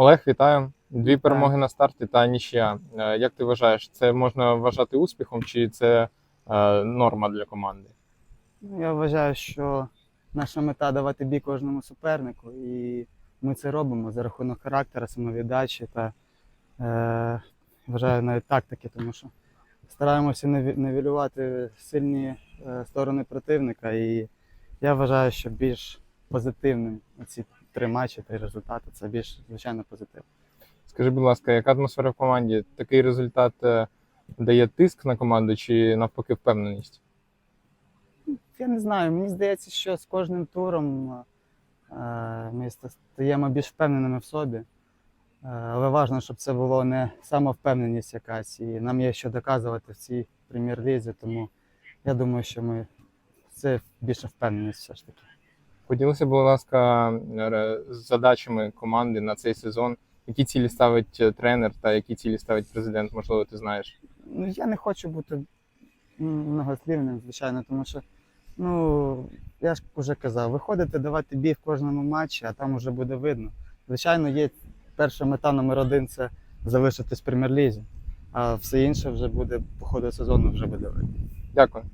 Олег, вітаю. Дві перемоги на старті та нічия. Е, Як ти вважаєш, це можна вважати успіхом, чи це е, норма для команди? Ну, Я вважаю, що наша мета давати бій кожному супернику, і ми це робимо за рахунок характера, самовіддачі та е, вважаю навіть тактики, тому що стараємося невілювати сильні е, сторони противника. І я вважаю, що більш позитивним ці три матчі, три результати це більш звичайно позитив. Скажи, будь ласка, яка атмосфера в команді? Такий результат е, дає тиск на команду чи навпаки впевненість? Я не знаю, мені здається, що з кожним туром е, ми стаємо більш впевненими в собі. Е, Але важливо, щоб це було не самовпевненість якась. І нам є що доказувати в цій прем'єр-лізі, тому я думаю, що ми це більше впевненість все ж таки. Поділися, будь ласка, з задачами команди на цей сезон. Які цілі ставить е, тренер та які цілі ставить президент? Можливо, ти знаєш. Ну, я не хочу бути многослівним, звичайно, тому що, ну, я ж вже казав, виходити, давати бій в кожному матчі, а там вже буде видно. Звичайно, є перша мета номер один це залишитись в прем'єр-лізі, а все інше вже буде по ходу сезону вже буде видно. Дякую.